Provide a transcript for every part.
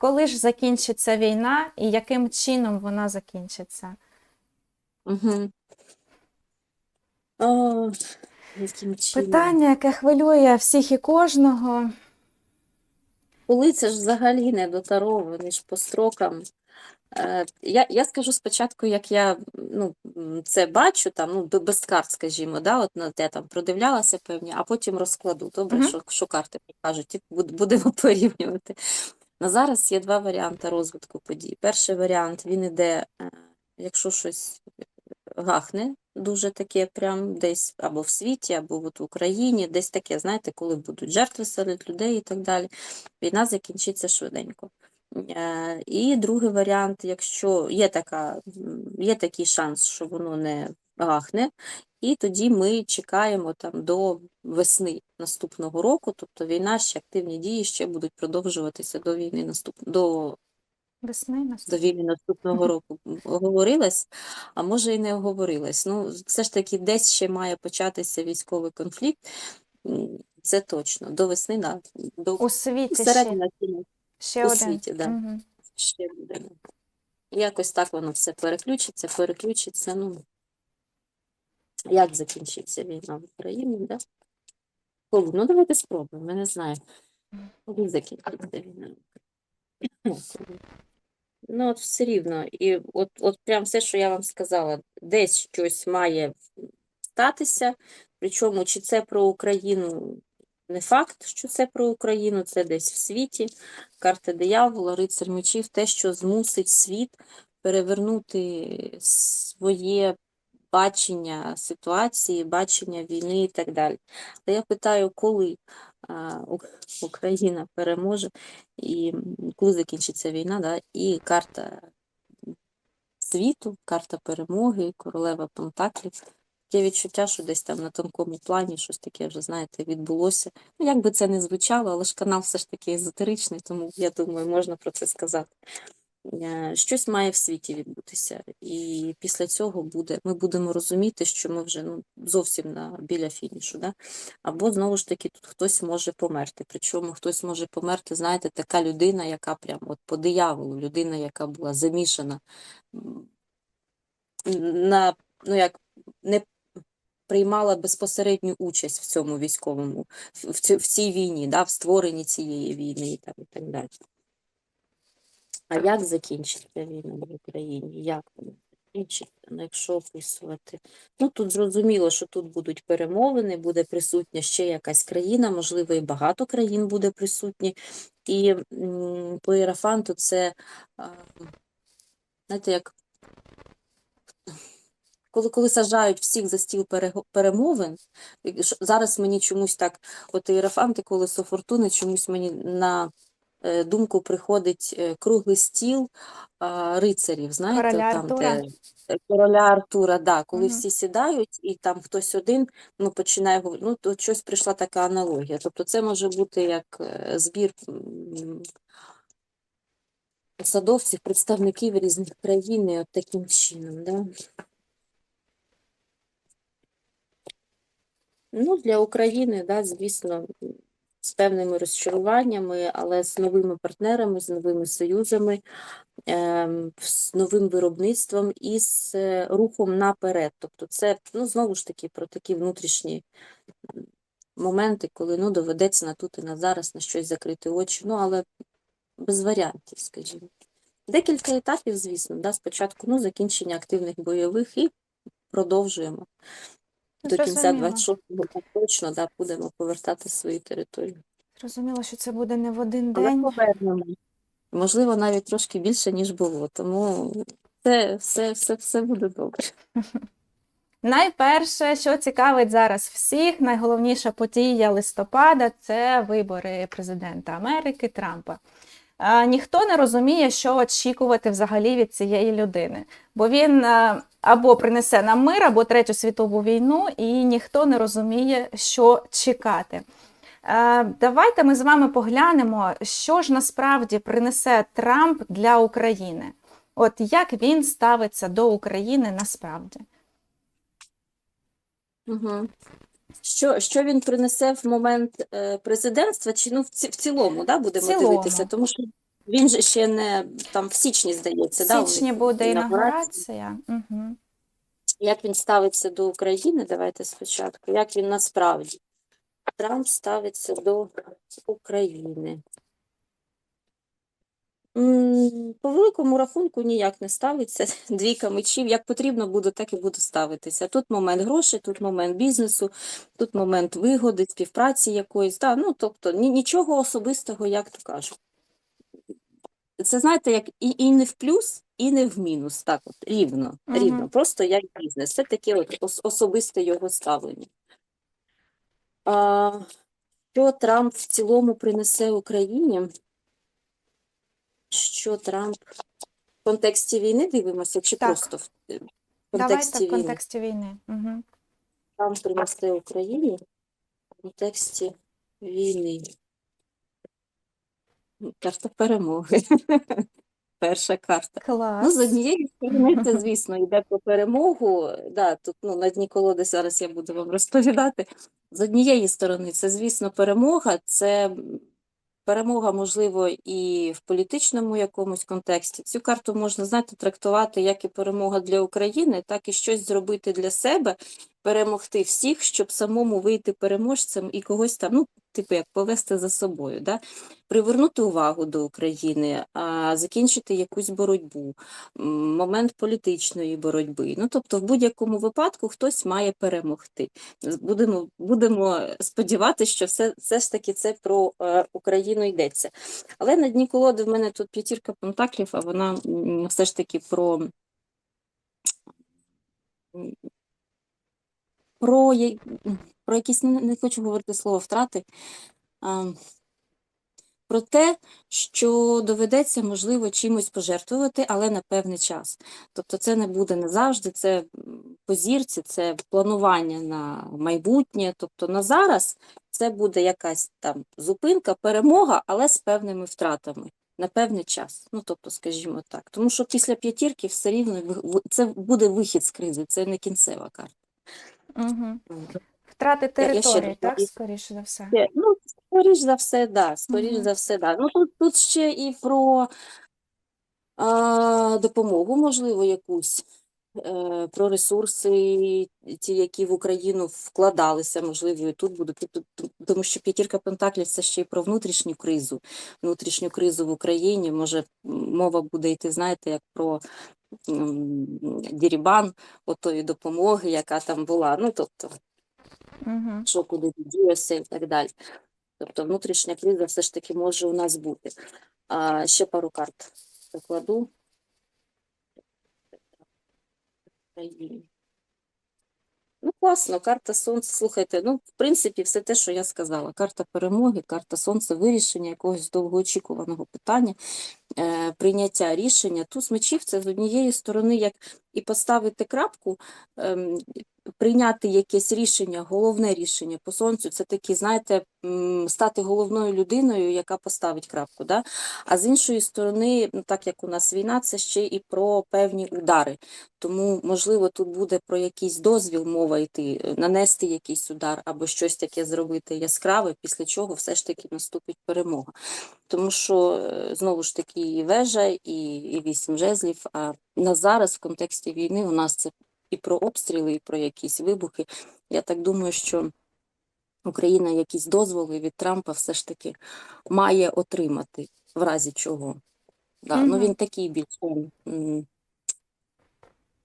коли ж закінчиться війна і яким чином вона закінчиться? Угу. О, яким чином? Питання, яке хвилює всіх і кожного. Коли це ж взагалі не до Таро, вони ж по строкам. Е, Я, я скажу спочатку, як я ну, це бачу, там, ну, без карт, скажімо, да, от на те там продивлялася певні, а потім розкладу. Добре, Мгм. що, що карти покажуть, і будемо порівнювати. На зараз є два варіанти розвитку подій. Перший варіант він іде, е, якщо щось гахне, дуже таке, прям десь або в світі, або от в Україні, десь таке, знаєте, коли будуть жертви серед людей і так далі. Війна закінчиться швиденько. Е, І другий варіант, якщо є така, є такий шанс, що воно не гахне, і тоді ми чекаємо там до весни наступного року, тобто війна ще активні дії ще будуть продовжуватися до війни наступ... до Весни до війни наступного року оговорилась, а може і не оговорилась. Ну, все ж таки, десь ще має початися військовий конфлікт. Це точно. До весни, да. До У світі ще, ще у один. світі, да. Мгм. ще буде. Якось так воно все переключиться, переключиться. Ну, як закінчиться війна в Україні, да? Коли? Ну, давайте спробуємо, я не знаю. Коли закінчиться? Ну, от все рівно. І от, от прям все, що я вам сказала, десь щось має статися. Причому, чи це про Україну, не факт, що це про Україну, це десь в світі. Карта диявола, рицар мечів, те, що змусить світ перевернути своє бачення ситуації, бачення війни і так далі. Але я питаю, коли Україна переможе і коли закінчиться війна, да? і карта світу, карта перемоги, королева Пентаклів. Є відчуття, що десь там на тонкому плані щось таке вже, знаєте, відбулося. Ну, як би це не звучало, але ж канал все ж таки езотеричний, тому я думаю, можна про це сказати. Е, Щось має в світі відбутися, і після цього буде, ми будемо розуміти, що ми вже ну, зовсім на, біля фінішу. Да? Або знову ж таки тут хтось може померти. Причому хтось може померти, знаєте, така людина, яка прям от по дияволу, людина, яка була замішана на ну як не приймала безпосередню участь в цьому військовому, в, цій війні, да, в створенні цієї війни і і так далі. А як закінчиться війна в Україні? Як вона закінчиться? Ну, якщо описувати. Ну, тут зрозуміло, що тут будуть перемовини, буде присутня ще якась країна, можливо, і багато країн буде присутні. І по Єрафанту це, знаєте, як коли, коли сажають всіх за стіл перемовин, зараз мені чомусь так, от Іерафанти, колесо фортуни, чомусь мені на думку приходить е, круглий стіл рицарів, знаєте, Короля там, Артура? де е, короля Артура, да, коли Мгм. всі сідають, і там хтось один ну, починає говорити, ну, то щось прийшла така аналогія. Тобто це може бути як е, збір м, посадовців, представників різних країн, і от таким чином, да. Ну, для України, да, звісно, з певними розчаруваннями, але з новими партнерами, з новими союзами, ем, з новим виробництвом і з е, рухом наперед. Тобто це, ну, знову ж таки, про такі внутрішні моменти, коли ну, доведеться на тут і на зараз на щось закрити очі, ну, але без варіантів, скажімо. Декілька етапів, звісно, да, спочатку ну, закінчення активних бойових і продовжуємо. До кінця Зрозуміло. 26-го так точно да, будемо повертати свою територію. Зрозуміло, що це буде не в один Але день. повернемо. Можливо, навіть трошки більше, ніж було. Тому все, все, все, все буде добре. Найперше, що цікавить зараз всіх, найголовніша подія листопада це вибори президента Америки Трампа. Ніхто не розуміє, що очікувати взагалі від цієї людини, бо він або принесе нам мир, або третю світову війну, і ніхто не розуміє, що чекати. Е, Давайте ми з вами поглянемо, що ж насправді принесе Трамп для України. От як він ставиться до України насправді. Угу. Що, що він принесе в момент е, президентства, чи ну в, ці, в цілому, да, будемо цілому. дивитися, тому що Він же ще не там в січні, здається, В да, січні буде інаугурація. Угу. Як він ставиться до України? Давайте спочатку. Як він насправді? Трамп ставиться до України. По великому рахунку ніяк не ставиться. Двійка мечів. Як потрібно буде, так і буде ставитися. Тут момент грошей, тут момент бізнесу, тут момент вигоди, співпраці якоїсь. Да, ну, тобто нічого особистого, як то кажуть. Це знаєте, як і, і не в плюс, і не в мінус. Так, от, рівно, Мгм. рівно. Просто як бізнес. Це таке от ос- особисте його ставлення. А, що Трамп в цілому принесе Україні? Що Трамп в контексті війни дивимося, чи Так. просто в в Давайте контексті в війни? контексті війни. Угу. Трамп принесе Україні в контексті війни. Карта перемоги. Перша карта. Ну, з однієї сторони, це, звісно, йде про перемогу. Да, тут ну, на дні колоди зараз я буду вам розповідати. З однієї сторони, це, звісно, перемога. Це перемога, можливо, і в політичному якомусь контексті. Цю карту можна, знаєте, трактувати як і перемога для України, так і щось зробити для себе, перемогти всіх, щоб самому вийти переможцем і когось там, ну, типу, як повести за собою. Да? привернути увагу до України, а, закінчити якусь боротьбу, момент політичної боротьби. Ну, тобто, в будь-якому випадку хтось має перемогти. Будемо, будемо сподіватися, що все, все ж таки це про е, Україну йдеться. Але на дні колоди в мене тут п'ятірка пентаклів, а вона все ж таки про. Про, про якісь не, хочу говорити слово втрати. А, про те, що доведеться, можливо, чимось пожертвувати, але на певний час. Тобто це не буде не завжди, це м, по зірці, це планування на майбутнє. Тобто на зараз це буде якась там зупинка, перемога, але з певними втратами. На певний час, ну тобто, скажімо так, тому що після п'ятірки все рівно це буде вихід з кризи, це не кінцева карта. Угу. Втрати території, так, скоріше за все. Ще, Ну, скоріш за все, да, скоріш Мгм. за все, да. Ну тут, тут ще і про а, допомогу, можливо, якусь, е, про ресурси, ті, які в Україну вкладалися, можливо, і тут будуть. Тому що п'ятірка Пентаклів це ще й про внутрішню кризу, внутрішню кризу в Україні. Може, мова буде йти, знаєте, як про дірібан отої допомоги, яка там була. Ну, тобто, Угу. що куди діється і так далі. Тобто внутрішня криза все ж таки може у нас бути. А, ще пару карт покладу. Ну, класно, карта сонця. Слухайте, ну, в принципі, все те, що я сказала. Карта перемоги, карта сонця, вирішення якогось довгоочікуваного питання, е, прийняття рішення. Туз мечів це з однієї сторони, як і поставити крапку, ем, прийняти якесь рішення, головне рішення по сонцю, це такі, знаєте, стати головною людиною, яка поставить крапку. Да? А з іншої сторони, ну, так як у нас війна, це ще і про певні удари. Тому, можливо, тут буде про якийсь дозвіл мова йти, е, нанести якийсь удар або щось таке зробити яскраве, після чого все ж таки наступить перемога. Тому що, е, знову ж таки, і вежа, і, і вісім жезлів. А на зараз в контексті війни у нас це і про обстріли, і про якісь вибухи. Я так думаю, що Україна якісь дозволи від Трампа все ж таки має отримати, в разі чого. Да, ну він такий більш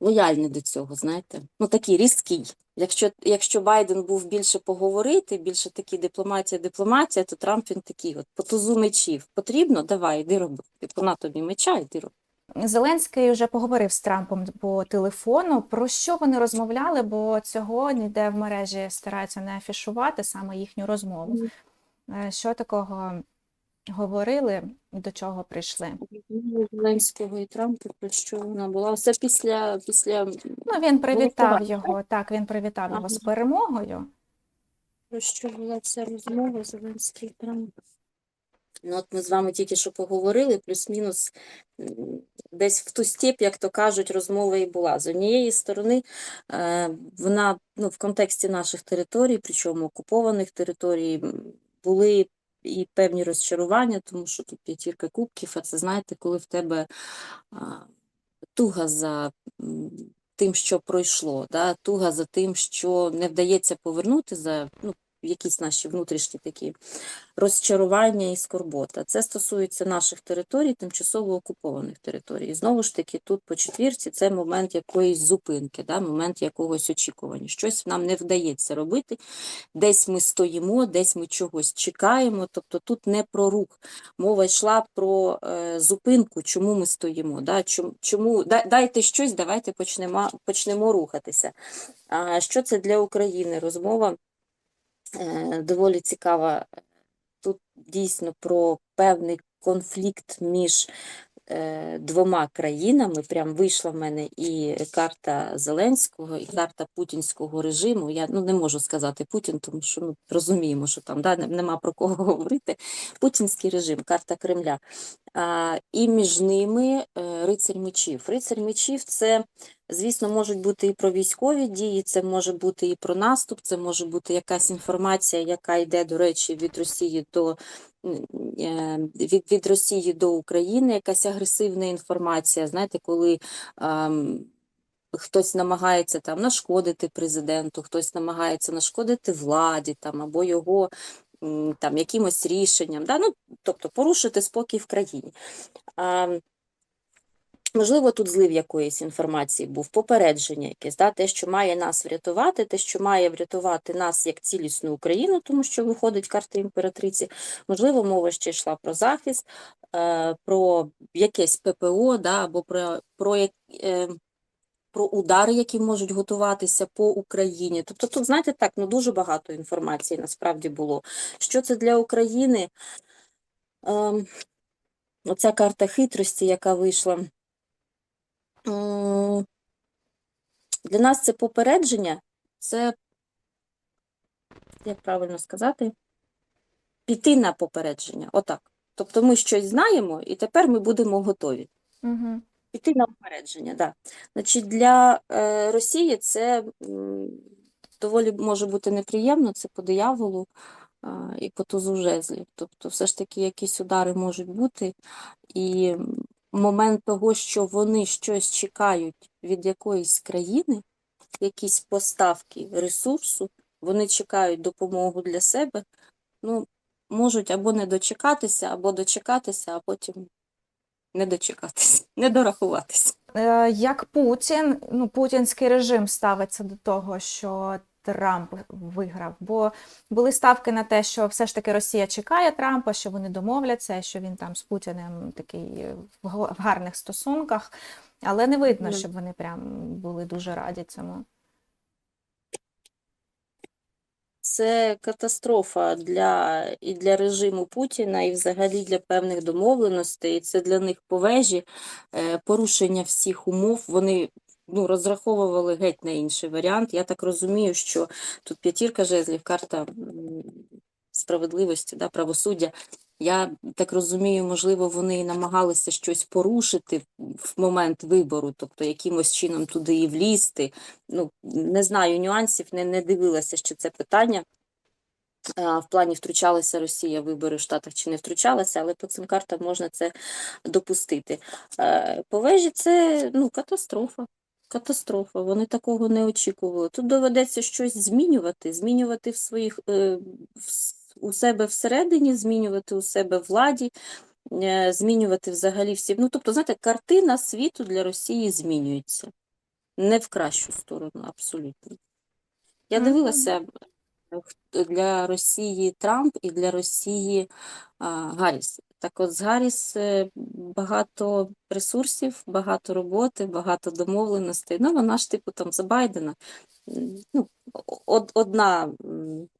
лояльний до цього, знаєте. Ну такий різкий. Якщо, якщо Байден був більше поговорити, більше такий дипломатія, дипломатія, то Трамп він такий от по тузу мечів. Потрібно? Давай, іди роби. Типу, на тобі меча, іди роби. Зеленський вже поговорив з Трампом по телефону. Про що вони розмовляли? Бо цього ніде в мережі стараються не афішувати саме їхню розмову. Е, Що такого говорили до чого прийшли? Зеленського і Трампа, про що вона була? Все після, після Ну, він привітав його, так, він привітав його з перемогою. Про що була ця розмова Зеленський і Трамп? Ну, от ми з вами тільки що поговорили, плюс-мінус десь в ту степь, як то кажуть, розмова і була. З однієї сторони, е, вона ну, в контексті наших територій, причому окупованих територій, були і певні розчарування, тому що тут п'ятірка кубків, а це знаєте, коли в тебе туга за тим, що пройшло, да? туга за тим, що не вдається повернути за ну, якісь наші внутрішні такі розчарування і скорбота. Це стосується наших територій, тимчасово окупованих територій. І знову ж таки, тут по четвірці це момент якоїсь зупинки, да? момент якогось очікування. Щось нам не вдається робити, десь ми стоїмо, десь ми чогось чекаємо. Тобто тут не про рух. Мова йшла про е, зупинку, чому ми стоїмо. Да? Чому, чому дайте щось, давайте почнемо, почнемо рухатися. А що це для України? Розмова доволі цікава. Тут дійсно про певний конфлікт між е, двома країнами. Прям вийшла в мене і карта Зеленського, і карта путінського режиму. Я ну, не можу сказати Путін, тому що ну, розуміємо, що там да, нема про кого говорити. Путінський режим, карта Кремля. А, і між ними е, рицарь мечів. Рицарь мечів це, звісно, можуть бути і про військові дії, це може бути і про наступ, це може бути якась інформація, яка йде, до речі, від Росії до е, від, від Росії до України, якась агресивна інформація. Знаєте, коли ем, хтось намагається там нашкодити президенту, хтось намагається нашкодити владі там або його там якимось рішенням, да? ну, тобто порушити спокій в країні. А, Можливо, тут злив якоїсь інформації був, попередження якесь, да, те, що має нас врятувати, те, що має врятувати нас як цілісну Україну, тому що виходить карта імператриці. Можливо, мова ще йшла про захист, е, про якесь ППО, да, або про, про, е, про удари, які можуть готуватися по Україні. Тобто, тут, знаєте, так, ну дуже багато інформації насправді було. Що це для України? Ем, оця карта хитрості, яка вийшла. М, Для нас це попередження, це, як правильно сказати, піти на попередження. Отак. Тобто ми щось знаємо, і тепер ми будемо готові. Угу. Піти на попередження, да. Значить, для е, Росії це м, доволі може бути неприємно, це по дияволу і по тузу жезлів. Тобто, все ж таки якісь удари можуть бути, і момент того, що вони щось чекають від якоїсь країни, якісь поставки ресурсу, вони чекають допомогу для себе, ну, можуть або не дочекатися, або дочекатися, а потім не дочекатися, не дорахуватися. Е, Як Путін, ну, путінський режим ставиться до того, що Трамп виграв? Бо були ставки на те, що все ж таки Росія чекає Трампа, що вони домовляться, що він там з Путіним такий в гарних стосунках, але не видно, щоб вони прям були дуже раді цьому. Це катастрофа для і для режиму Путіна, і взагалі для певних домовленостей. Це для них повежі, е, порушення всіх умов. Вони ну, розраховували геть на інший варіант. Я так розумію, що тут п'ятірка жезлів, карта справедливості, да, правосуддя. Я так розумію, можливо, вони і намагалися щось порушити в момент вибору, тобто якимось чином туди і влізти. Ну, не знаю нюансів, не, не дивилася, що це питання. В плані втручалася Росія в вибори в Штатах чи не втручалася, але по цим картам можна це допустити. По вежі це ну, катастрофа. Катастрофа. Вони такого не очікували. Тут доведеться щось змінювати, змінювати в своїх е, в у себе всередині, змінювати у себе владі, е, змінювати взагалі всі. Ну, тобто, знаєте, картина світу для Росії змінюється. Не в кращу сторону, абсолютно. Я дивилася е, для Росії Трамп і для Росії Гарріс. Так от з Гарріс е, багато ресурсів, багато роботи, багато домовленостей. Ну, вона ж типу там за Байдена. Ну, од, одна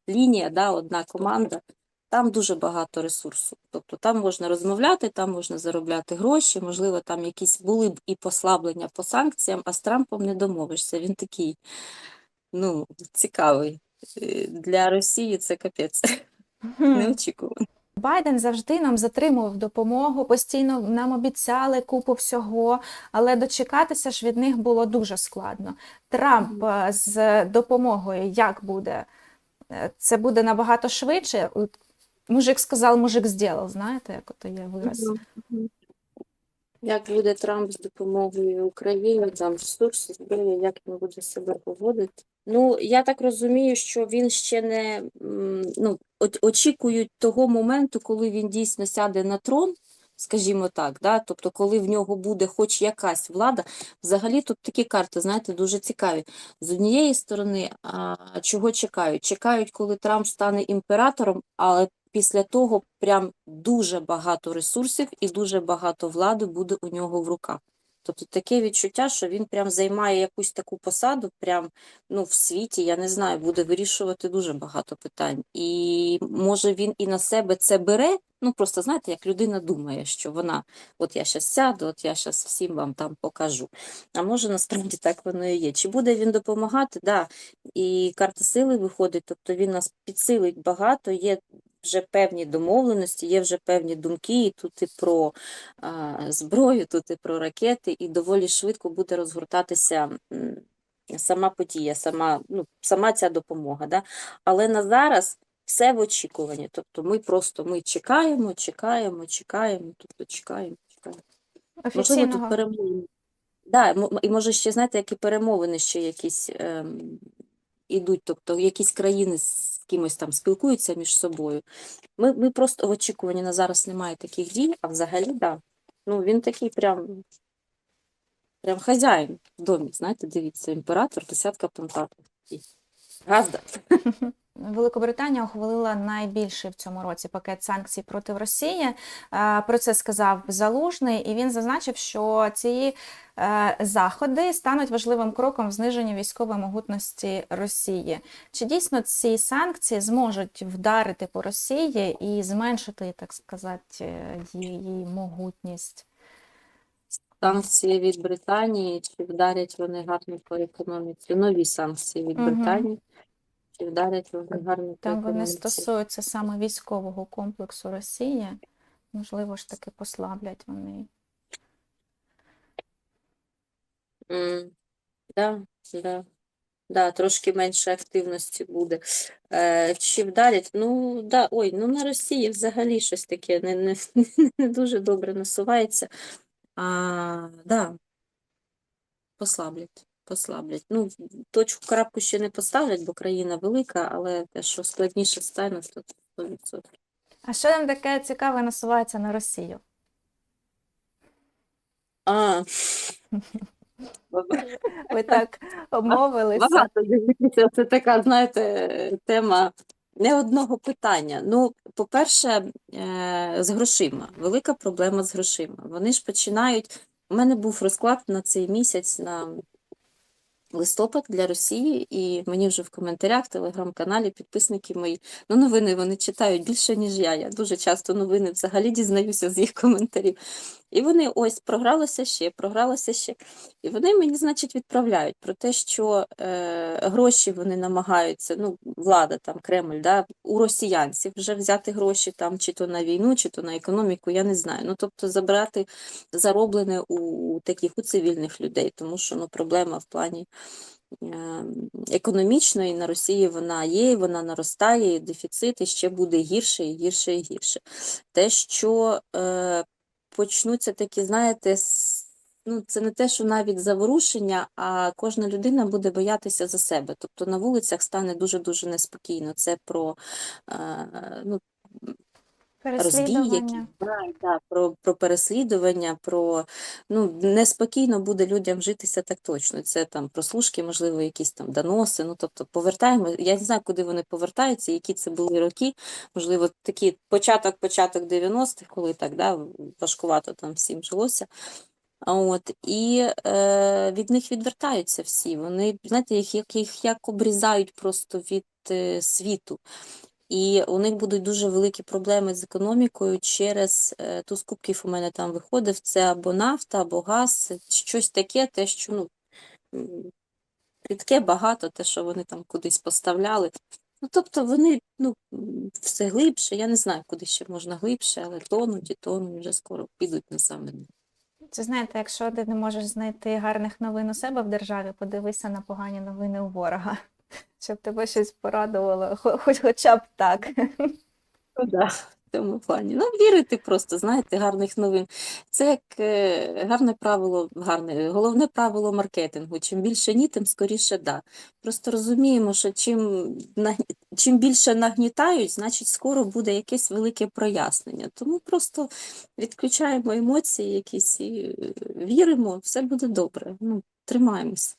лінія, да, одна команда. Там дуже багато ресурсу. Тобто там можна розмовляти, там можна заробляти гроші, можливо, там якісь були б і послаблення по санкціям, а з Трампом не домовишся. Він такий, ну, цікавий. Е, Для Росії це капець. Неочікувано. Байден завжди нам затримував допомогу, постійно нам обіцяли купу всього, але дочекатися ж від них було дуже складно. Трамп е, з допомогою як буде? Е, Це буде набагато швидше. Мужик сказав, мужик зробив, знаєте, як ото є вираз. Як буде Трамп з допомогою Україні, там ресурси, зброя, як він буде себе поводити? Ну, я так розумію, що він ще не ну, очікують того моменту, коли він дійсно сяде на трон, скажімо так, да? тобто, коли в нього буде хоч якась влада. Взагалі тут такі карти, знаєте, дуже цікаві. З однієї сторони, а, чого чекають? Чекають, коли Трамп стане імператором, але після того прям дуже багато ресурсів і дуже багато влади буде у нього в руках. Тобто таке відчуття, що він прям займає якусь таку посаду, прям ну, в світі, я не знаю, буде вирішувати дуже багато питань. І може він і на себе це бере. Ну просто знаєте, як людина думає, що вона, от я щас сяду, от я щас всім вам там покажу. А може насправді так воно і є. Чи буде він допомагати? Да. І карта сили виходить, тобто він нас підсилить багато, є вже певні домовленості, є вже певні думки, і тут і про а, зброю, тут і про ракети, і доволі швидко буде розгортатися сама подія, сама, ну, сама ця допомога. Да? Але на зараз все в очікуванні. Тобто ми просто ми чекаємо, чекаємо, чекаємо, тобто чекаємо, чекаємо. Можливо, тут перемовини. Да, і може ще, знаєте, які перемовини ще якісь ем, ідуть, тобто якісь країни кимось там спілкуються між собою. Ми, ми просто в очікуванні на зараз немає таких дій, а взагалі, да. Ну, він такий прям, прям хазяїн в домі, знаєте, дивіться, імператор, десятка пентаклів. Газда. Великобританія ухвалила найбільший в цьому році пакет санкцій проти Росії. Е, Про це сказав Залужний, і він зазначив, що ці е, заходи стануть важливим кроком в зниженні військової могутності Росії. Чи дійсно ці санкції зможуть вдарити по Росії і зменшити, так сказати, е, її могутність? Санкції від Британії, чи вдарять вони гарно по економіці? Нові санкції від Мгм. Британії, чи вдарять вони гарно по Там вони стосуються саме військового комплексу Росії. Можливо ж таки послаблять вони. М, Да, да, да, трошки менше активності буде. Е, чи вдарять? Ну, да, ой, ну на Росії взагалі щось таке не, не, не дуже добре насувається. А, да, послаблять, послаблять. Ну, точку крапку ще не поставлять, бо країна велика, але те, що складніше стане, то 100%. А що там таке цікаве насувається на Росію? А, Ви так обмовилися. Багато дивитися, це така, знаєте, тема не одного питання. Ну, по-перше, е, з грошима. Велика проблема з грошима. Вони ж починають. У мене був розклад на цей місяць на листопад для Росії, і мені вже в коментарях, телеграм-каналі, підписники мої, ну, новини вони читають більше, ніж я. Я дуже часто новини взагалі дізнаюся з їх коментарів. І вони ось програлося ще, програлося ще. І вони мені, значить, відправляють про те, що е, гроші вони намагаються, ну, влада там, Кремль, да, у росіянців вже взяти гроші там, чи то на війну, чи то на економіку, я не знаю. Ну, тобто забрати зароблене у, таких у цивільних людей, тому що ну, проблема в плані е, економічної на Росії вона є, вона наростає, дефіцит і ще буде гірше, і гірше, і гірше. Те, що е, почнуться такі, знаєте, ну, це не те, що навіть заворушення, а кожна людина буде боятися за себе. Тобто на вулицях стане дуже-дуже неспокійно. Це про е, ну, розбій, Переслідування. да, да, про, про переслідування, про ну неспокійно буде людям житися так точно. Це там прослушки, можливо, якісь там доноси. Ну тобто повертаємо. Я не знаю, куди вони повертаються, які це були роки. Можливо, такі початок, початок 90-х, коли так да, важкувато там всім жилося. От, і е, від них відвертаються всі. Вони, знаєте, їх, як, їх як обрізають просто від е, світу. І у них будуть дуже великі проблеми з економікою через е, туз кубків у мене там виходив. Це або нафта, або газ, щось таке, те, що ну, рідке багато, те, що вони там кудись поставляли. Ну, тобто вони ну, все глибше, я не знаю, куди ще можна глибше, але тонуть і тонуть, вже скоро підуть на саме. Це знаєте, якщо ти не можеш знайти гарних новин у себе в державі, подивися на погані новини у ворога, щоб тебе щось порадувало, хоч хоча б так. Ну, да, в цьому плані. Ну, вірити просто, знаєте, гарних новин. Це як е, гарне правило, гарне, головне правило маркетингу. Чим більше ні, тим скоріше да. Просто розуміємо, що чим, чим більше нагнітають, значить скоро буде якесь велике прояснення. Тому просто відключаємо емоції якісь і е, віримо, все буде добре. Ну, тримаємось.